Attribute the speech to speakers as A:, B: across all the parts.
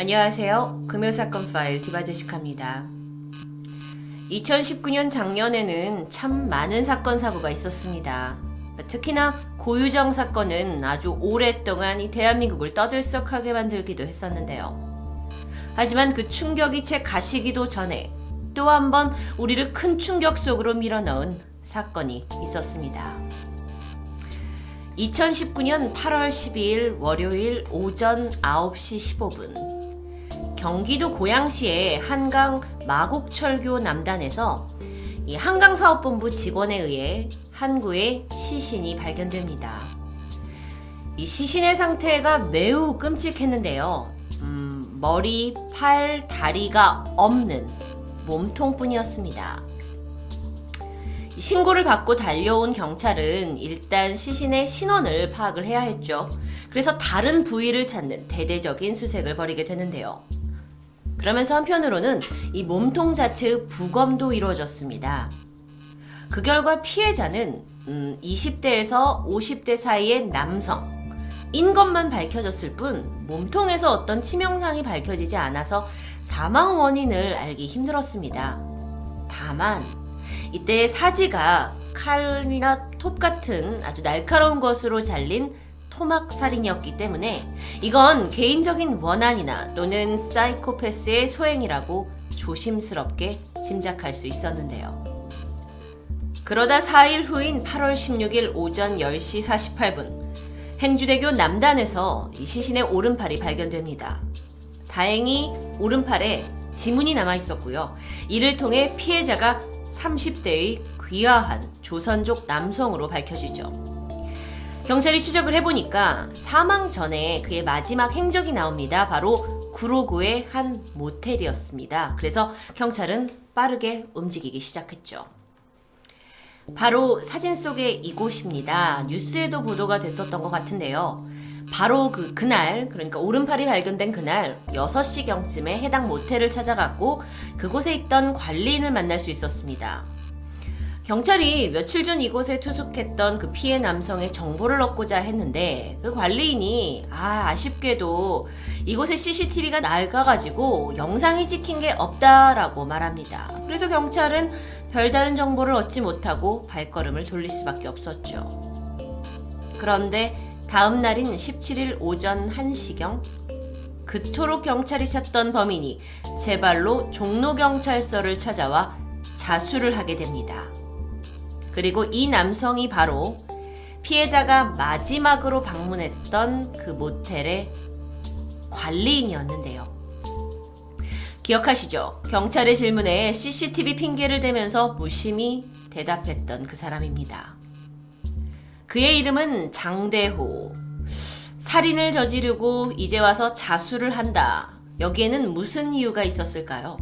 A: 안녕하세요. 금요사건 파일 디바제시카입니다. 2019년 작년에는 참 많은 사건 사고가 있었습니다. 특히나 고유정 사건은 아주 오랫동안 이 대한민국을 떠들썩하게 만들기도 했었는데요. 하지만 그 충격이 채 가시기도 전에 또 한 번 우리를 큰 충격 속으로 밀어넣은 사건이 있었습니다. 2019년 8월 12일 월요일 오전 9시 15분 경기도 고양시의 한강 마곡철교 남단에서 이 한강사업본부 직원에 의해 항구에 시신이 발견됩니다. 이 시신의 상태가 매우 끔찍했는데요. 음, 머리, 팔, 다리가 없는 몸통뿐이었습니다. 이 신고를 받고 달려온 경찰은 일단 시신의 신원을 파악을 해야 했죠. 그래서 다른 부위를 찾는 대대적인 수색을 벌이게 되는데요. 그러면서 한편으로는 이 몸통 자체의 부검도 이루어졌습니다. 그 결과 피해자는 음, 20대에서 50대 사이의 남성. 인 것만 밝혀졌을 뿐 몸통에서 어떤 치명상이 밝혀지지 않아서 사망 원인을 알기 힘들었습니다. 다만 이때 사지가 칼이나 톱 같은 아주 날카로운 것으로 잘린 토막 살인이었기 때문에 이건 개인적인 원한이나 또는 사이코패스의 소행이라고 조심스럽게 짐작할 수 있었는데요. 그러다 4일 후인 8월 16일 오전 10시 48분 행주대교 남단에서 이 시신의 오른팔이 발견됩니다. 다행히 오른팔에 지문이 남아 있었고요. 이를 통해 피해자가 30대의 귀화한 조선족 남성으로 밝혀지죠. 경찰이 추적을 해보니까 사망 전에 그의 마지막 행적이 나옵니다. 바로 구로구의 한 모텔이었습니다. 그래서 경찰은 빠르게 움직이기 시작했죠. 바로 사진 속의 이곳입니다. 뉴스에도 보도가 됐었던 것 같은데요. 바로 그, 그날, 그러니까 오른팔이 발견된 그날 6시경쯤에 해당 모텔을 찾아갔고 그곳에 있던 관리인을 만날 수 있었습니다. 경찰이 며칠 전 이곳에 투숙했던 그 피해 남성의 정보를 얻고자 했는데 그 관리인이 아 아쉽게도 이곳에 CCTV가 낡아가지고 영상이 찍힌 게 없다라고 말합니다. 그래서 경찰은 별다른 정보를 얻지 못하고 발걸음을 돌릴 수밖에 없었죠. 그런데 다음 날인 17일 오전 1시경 그토록 경찰이 찾던 범인이 제 발로 종로경찰서를 찾아와 자수를 하게 됩니다. 그리고 이 남성이 바로 피해자가 마지막으로 방문했던 그 모텔의 관리인이었는데요. 기억하시죠? 경찰의 질문에 CCTV 핑계를 대면서 무심히 대답했던 그 사람입니다. 그의 이름은 장대호. 살인을 저지르고 이제 와서 자수를 한다. 여기에는 무슨 이유가 있었을까요?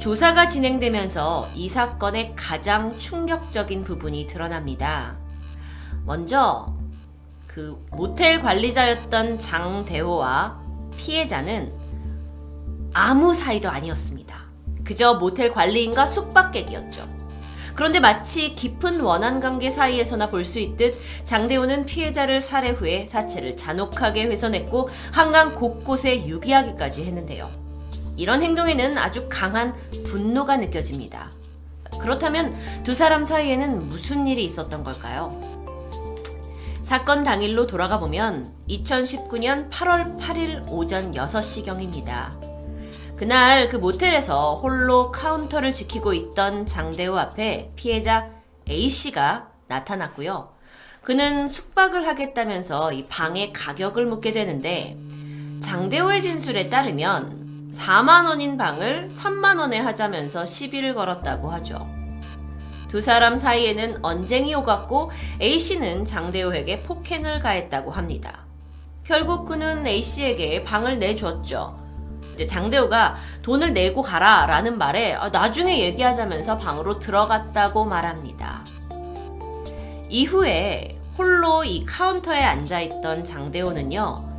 A: 조사가 진행되면서 이 사건의 가장 충격적인 부분이 드러납니다. 먼저 그 모텔 관리자였던 장대호와 피해자는 아무 사이도 아니었습니다. 그저 모텔 관리인과 숙박객이었죠. 그런데 마치 깊은 원한 관계 사이에서나 볼 수 있듯 장대호는 피해자를 살해 후에 사체를 잔혹하게 훼손했고 한강 곳곳에 유기하기까지 했는데요. 이런 행동에는 아주 강한 분노가 느껴집니다. 그렇다면 두 사람 사이에는 무슨 일이 있었던 걸까요? 사건 당일로 돌아가 보면 2019년 8월 8일 오전 6시경입니다. 그날 그 모텔에서 홀로 카운터를 지키고 있던 장대호 앞에 피해자 A씨가 나타났고요. 그는 숙박을 하겠다면서 이 방의 가격을 묻게 되는데 장대호의 진술에 따르면 4만 원인 방을 3만 원에 하자면서 시비를 걸었다고 하죠. 두 사람 사이에는 언쟁이 오갔고 A씨는 장대호에게 폭행을 가했다고 합니다. 결국 그는 A씨에게 방을 내줬죠. 이제 장대호가 돈을 내고 가라 라는 말에 아, 나중에 얘기하자면서 방으로 들어갔다고 말합니다. 이후에 홀로 이 카운터에 앉아있던 장대호는요,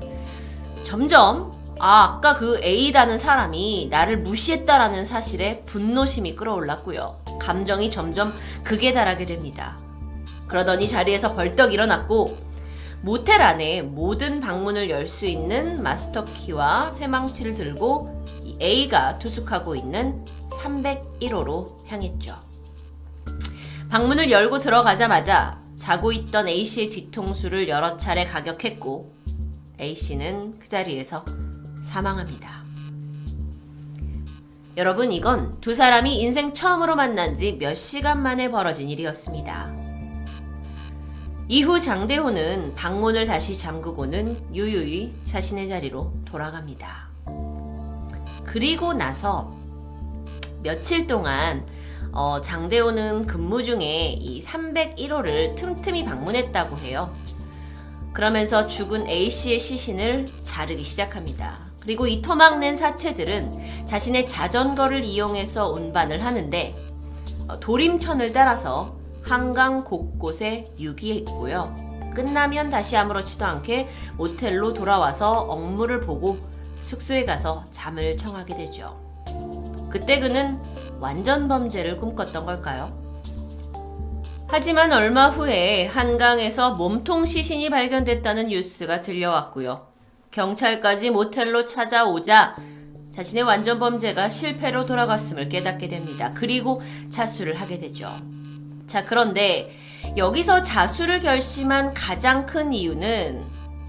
A: 점점 아, 아까 그 A라는 사람이 나를 무시했다라는 사실에 분노심이 끌어올랐고요. 감정이 점점 극에 달하게 됩니다. 그러더니 자리에서 벌떡 일어났고 모텔 안에 모든 방문을 열 수 있는 마스터 키와 쇠망치를 들고 이 A가 투숙하고 있는 301호로 향했죠. 방문을 열고 들어가자마자 자고 있던 A씨의 뒤통수를 여러 차례 가격했고 A씨는 그 자리에서 사망합니다. 여러분 이건 두 사람이 인생 처음으로 만난 지 몇 시간 만에 벌어진 일이었습니다. 이후 장대호는 방문을 다시 잠그고는 유유히 자신의 자리로 돌아갑니다. 그리고 나서 며칠 동안 어, 장대호는 근무 중에 이 301호를 틈틈이 방문했다고 해요. 그러면서 죽은 A씨의 시신을 자르기 시작합니다. 그리고 이 토막낸 사체들은 자신의 자전거를 이용해서 운반을 하는데 어, 도림천을 따라서 한강 곳곳에 유기했고요. 끝나면 다시 아무렇지도 않게 모텔로 돌아와서 업무를 보고 숙소에 가서 잠을 청하게 되죠. 그때 그는 완전 범죄를 꿈꿨던 걸까요? 하지만 얼마 후에 한강에서 몸통 시신이 발견됐다는 뉴스가 들려왔고요. 경찰까지 모텔로 찾아오자 자신의 완전 범죄가 실패로 돌아갔음을 깨닫게 됩니다. 그리고 자수를 하게 되죠. 자, 그런데 여기서 자수를 결심한 가장 큰 이유는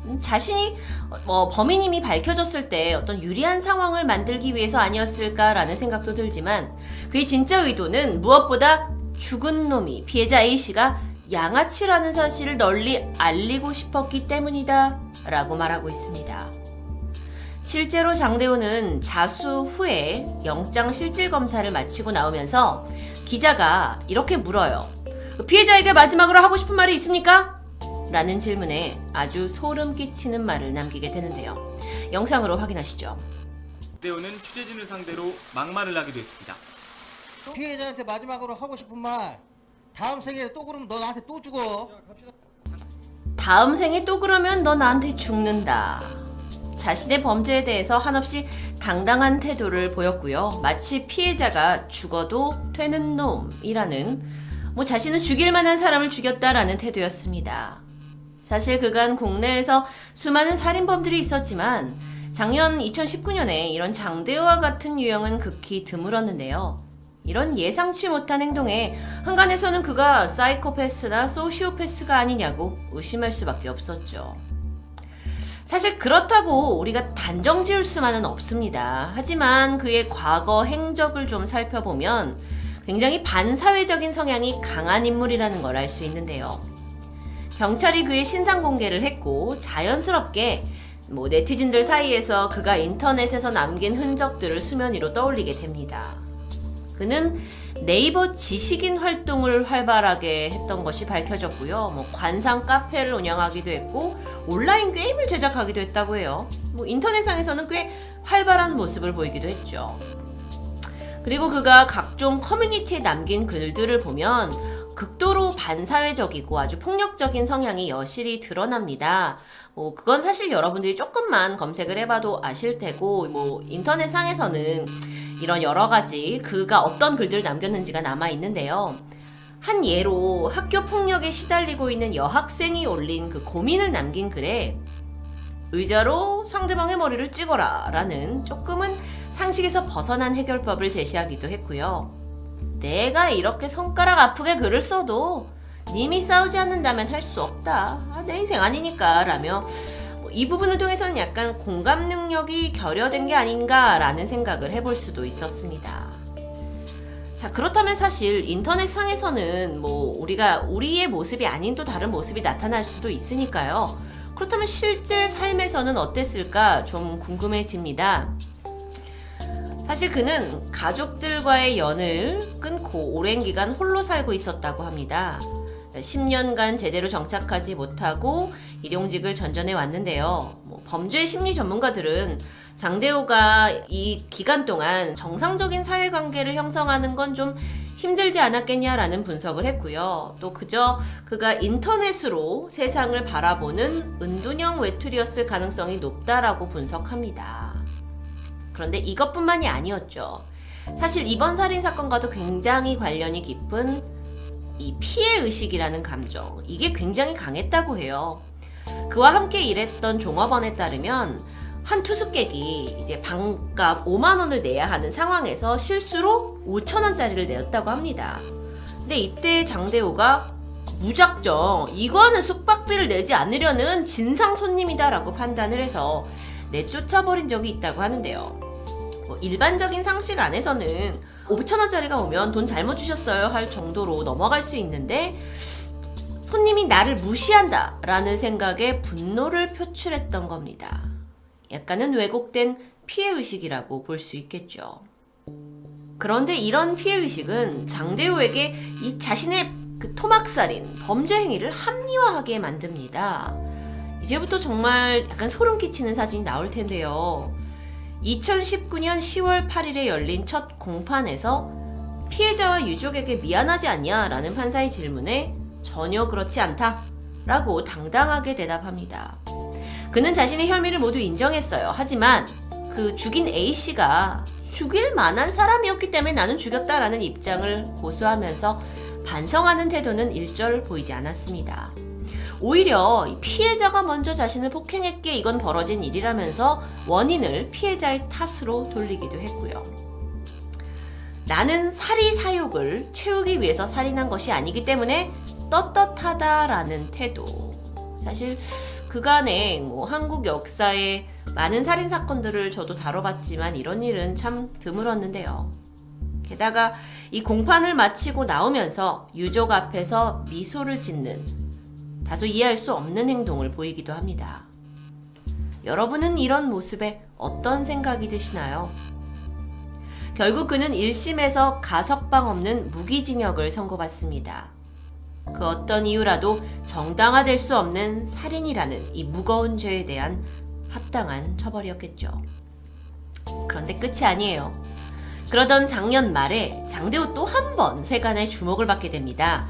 A: 음, 자신이 어, 범인임이 밝혀졌을 때 어떤 유리한 상황을 만들기 위해서 아니었을까라는 생각도 들지만 그의 진짜 의도는 무엇보다 죽은 놈이 피해자 A씨가 양아치라는 사실을 널리 알리고 싶었기 때문이다 라고 말하고 있습니다. 실제로 장대호는 자수 후에 영장 실질 검사를 마치고 나오면서 기자가 이렇게 물어요. 피해자에게 마지막으로 하고 싶은 말이 있습니까? 라는 질문에 아주 소름 끼치는 말을 남기게 되는데요. 영상으로 확인하시죠.
B: 대호는 취재진을 상대로 막말을 하기도 했습니다.
C: 피해자한테 마지막으로 하고 싶은 말 다음 생에 또 그러면 너 나한테 또 죽어
A: 다음 생에 또 그러면 너 나한테 죽는다. 자신의 범죄에 대해서 한없이 당당한 태도를 보였고요. 마치 피해자가 죽어도 되는 놈이라는 뭐 자신은 죽일 만한 사람을 죽였다라는 태도였습니다. 사실 그간 국내에서 수많은 살인범들이 있었지만 작년 2019년에 이런 장대호와 같은 유형은 극히 드물었는데요. 이런 예상치 못한 행동에 한간에서는 그가 사이코패스나 소시오패스가 아니냐고 의심할 수밖에 없었죠. 사실 그렇다고 우리가 단정 지을 수만은 없습니다. 하지만 그의 과거 행적을 좀 살펴보면 굉장히 반사회적인 성향이 강한 인물이라는 걸 알 수 있는데요. 경찰이 그의 신상 공개를 했고 자연스럽게 뭐 네티즌들 사이에서 그가 인터넷에서 남긴 흔적들을 수면 위로 떠올리게 됩니다. 그는 네이버 지식인 활동을 활발하게 했던 것이 밝혀졌고요. 뭐 관상 카페를 운영하기도 했고 온라인 게임을 제작하기도 했다고 해요. 뭐 인터넷상에서는 꽤 활발한 모습을 보이기도 했죠. 그리고 그가 각종 커뮤니티에 남긴 글들을 보면 극도로 반사회적이고 아주 폭력적인 성향이 여실히 드러납니다. 뭐 그건 사실 여러분들이 조금만 검색을 해봐도 아실 테고 뭐 인터넷 상에서는 이런 여러 가지 그가 어떤 글들을 남겼는지가 남아 있는데요. 한 예로 학교 폭력에 시달리고 있는 여학생이 올린 그 고민을 남긴 글에 의자로 상대방의 머리를 찍어라 라는 조금은 상식에서 벗어난 해결법을 제시하기도 했고요. 내가 이렇게 손가락 아프게 글을 써도 님이 싸우지 않는다면 할 수 없다. 아, 내 인생 아니니까 라며 뭐 이 부분을 통해서는 약간 공감 능력이 결여된 게 아닌가라는 생각을 해볼 수도 있었습니다. 자, 그렇다면 사실 인터넷 상에서는 뭐 우리가 우리의 모습이 아닌 또 다른 모습이 나타날 수도 있으니까요. 그렇다면 실제 삶에서는 어땠을까 좀 궁금해집니다. 사실 그는 가족들과의 연을 끊고 오랜 기간 홀로 살고 있었다고 합니다. 10년간 제대로 정착하지 못하고 일용직을 전전해 왔는데요. 뭐 범죄 심리 전문가들은 장대호가 이 기간 동안 정상적인 사회관계를 형성하는 건 좀 힘들지 않았겠냐라는 분석을 했고요. 또 그저 그가 인터넷으로 세상을 바라보는 은둔형 외톨이였을 가능성이 높다라고 분석합니다. 그런데 이것뿐만이 아니었죠. 사실 이번 살인 사건과도 굉장히 관련이 깊은 이 피해 의식이라는 감정 이게 굉장히 강했다고 해요. 그와 함께 일했던 종업원에 따르면 한 투숙객이 이제 방값 5만 원을 내야 하는 상황에서 실수로 5천 원짜리를 내었다고 합니다. 근데 이때 장대호가 무작정 이거는 숙박비를 내지 않으려는 진상 손님이다라고 판단을 해서 내쫓아버린 적이 있다고 하는데요. 뭐 일반적인 상식 안에서는 5천 원짜리가 오면 돈 잘못 주셨어요 할 정도로 넘어갈 수 있는데 손님이 나를 무시한다 라는 생각에 분노를 표출했던 겁니다. 약간은 왜곡된 피해 의식이라고 볼 수 있겠죠. 그런데 이런 피해 의식은 장대호에게 이 자신의 그 토막살인 범죄 행위를 합리화하게 만듭니다. 이제부터 정말 약간 소름 끼치는 사진이 나올 텐데요. 2019년 10월 8일에 열린 첫 공판에서 피해자와 유족에게 미안하지 않냐 라는 판사의 질문에 전혀 그렇지 않다. 라고 당당하게 대답합니다. 그는 자신의 혐의를 모두 인정했어요. 하지만 그 죽인 A씨가 죽일 만한 사람이었기 때문에 나는 죽였다라는 입장을 고수하면서 반성하는 태도는 일절 보이지 않았습니다. 오히려 이 피해자가 먼저 자신을 폭행했기에 이건 벌어진 일이라면서 원인을 피해자의 탓으로 돌리기도 했고요. 나는 살이 사욕을 채우기 위해서 살인한 것이 아니기 때문에 떳떳하다라는 태도. 사실 그간의 뭐 한국 역사의 많은 살인 사건들을 저도 다뤄봤지만 이런 일은 참 드물었는데요. 게다가 이 공판을 마치고 나오면서 유족 앞에서 미소를 짓는 다소 이해할 수 없는 행동을 보이기도 합니다. 여러분은 이런 모습에 어떤 생각이 드시나요? 결국 그는 1심에서 가석방 없는 무기징역을 선고받습니다. 그 어떤 이유라도 정당화될 수 없는 살인이라는 이 무거운 죄에 대한 합당한 처벌이었겠죠. 그런데 끝이 아니에요. 그러던 작년 말에 장대호 또 한 번 세간의 주목을 받게 됩니다.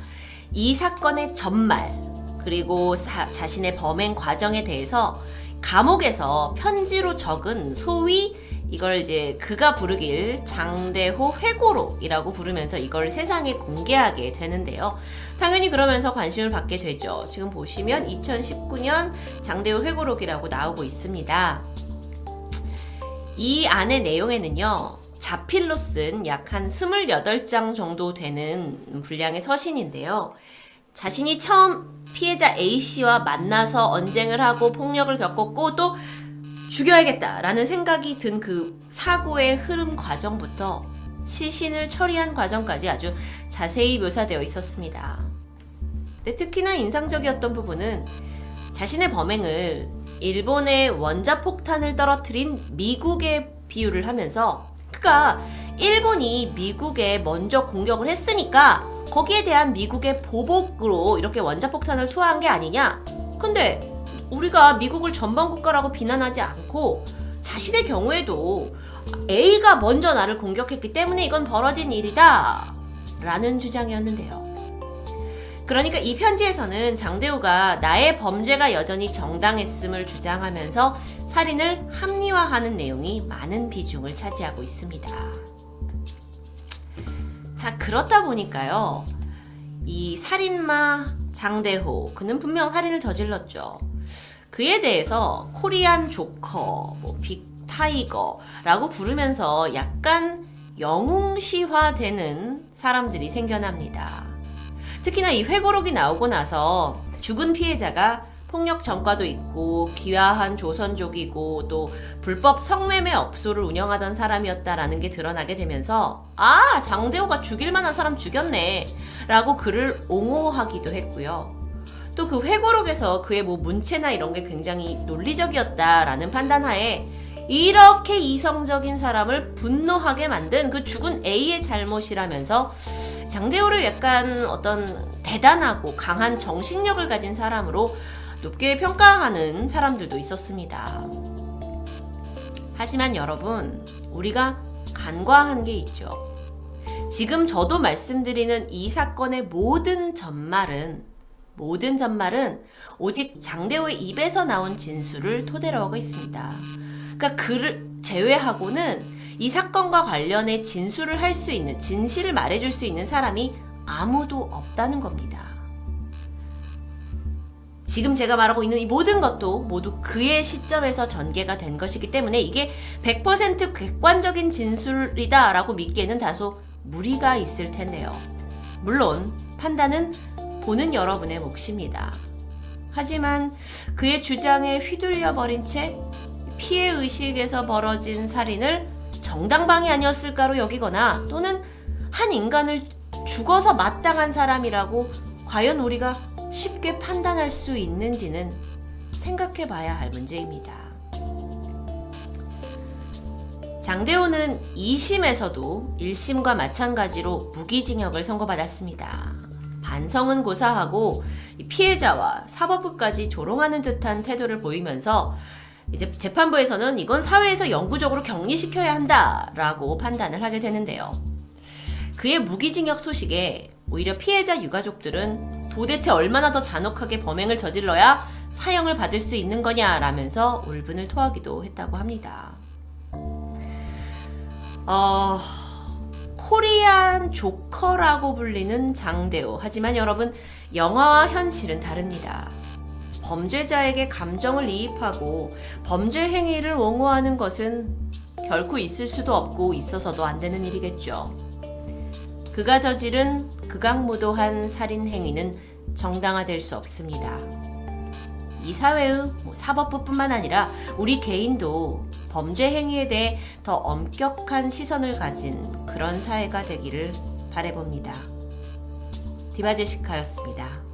A: 이 사건의 전말, 그리고 사- 자신의 범행 과정에 대해서 감옥에서 편지로 적은 소위 이걸 이제 그가 부르길 장대호 회고록이라고 부르면서 이걸 세상에 공개하게 되는데요. 당연히 그러면서 관심을 받게 되죠. 지금 보시면 2019년 장대호 회고록이라고 나오고 있습니다. 이 안의 내용에는요. 자필로 쓴 약 한 28장 정도 되는 분량의 서신인데요. 자신이 처음 피해자 A씨와 만나서 언쟁을 하고 폭력을 겪었고 또 죽여야겠다라는 생각이 든 그 사고의 흐름 과정부터 시신을 처리한 과정까지 아주 자세히 묘사되어 있었습니다. 근데 특히나 인상적이었던 부분은 자신의 범행을 일본의 원자폭탄을 떨어뜨린 미국에 비유를 하면서 그가 일본이 미국에 먼저 공격을 했으니까 거기에 대한 미국의 보복으로 이렇게 원자폭탄을 투하한 게 아니냐? 근데 우리가 미국을 전범 국가라고 비난하지 않고 자신의 경우에도 A가 먼저 나를 공격했기 때문에 이건 벌어진 일이다. 라는 주장이었는데요. 그러니까 이 편지에서는 장대호가 나의 범죄가 여전히 정당했음을 주장하면서 살인을 합리화하는 내용이 많은 비중을 차지하고 있습니다. 자, 그렇다 보니까요. 이 살인마 장대호, 그는 분명 살인을 저질렀죠. 그에 대해서 코리안 조커, 뭐 빅타이거라고 부르면서 약간 영웅시화되는 사람들이 생겨납니다. 특히나 이 회고록이 나오고 나서 죽은 피해자가 폭력 전과도 있고 귀화한 조선족이고 또 불법 성매매 업소를 운영하던 사람이었다라는 게 드러나게 되면서 아 장대호가 죽일 만한 사람 죽였네 라고 그를 옹호하기도 했고요. 또 그 회고록에서 그의 뭐 문체나 이런 게 굉장히 논리적이었다라는 판단하에 이렇게 이성적인 사람을 분노하게 만든 그 죽은 A의 잘못이라면서 장대호를 약간 어떤 대단하고 강한 정신력을 가진 사람으로 높게 평가하는 사람들도 있었습니다. 하지만 여러분, 우리가 간과한 게 있죠. 지금 저도 말씀드리는 이 사건의 모든 전말은 모든 전말은 오직 장대호의 입에서 나온 진술을 토대로 하고 있습니다. 그러니까 그를 제외하고는 이 사건과 관련해 진술을 할 수 있는 진실을 말해줄 수 있는 사람이 아무도 없다는 겁니다. 지금 제가 말하고 있는 이 모든 것도 모두 그의 시점에서 전개가 된 것이기 때문에 이게 100% 객관적인 진술이다라고 믿기에는 다소 무리가 있을 텐데요. 물론 판단은 보는 여러분의 몫입니다. 하지만 그의 주장에 휘둘려 버린 채 피해 의식에서 벌어진 살인을 정당방위 아니었을까로 여기거나 또는 한 인간을 죽어서 마땅한 사람이라고 과연 우리가 쉽게 판단할 수 있는지는 생각해 봐야 할 문제입니다. 장대호는 2심에서도 1심과 마찬가지로 무기징역을 선고받았습니다. 반성은 고사하고 이 피해자와 사법부까지 조롱하는 듯한 태도를 보이면서 이제 재판부에서는 이건 사회에서 영구적으로 격리시켜야 한다라고 판단을 하게 되는데요. 그의 무기징역 소식에 오히려 피해자 유가족들은 도대체 얼마나 더 잔혹하게 범행을 저질러야 사형을 받을 수 있는 거냐라면서 울분을 토하기도 했다고 합니다. 어, 코리안 조커라고 불리는 장대호. 하지만 여러분, 영화와 현실은 다릅니다. 범죄자에게 감정을 이입하고 범죄 행위를 옹호하는 것은 결코 있을 수도 없고 있어서도 안 되는 일이겠죠. 그가 저지른 극악무도한 살인 행위는 정당화될 수 없습니다. 이 사회의 뭐 사법부뿐만 아니라 우리 개인도 범죄 행위에 대해 더 엄격한 시선을 가진 그런 사회가 되기를 바래봅니다. 디바제시카였습니다.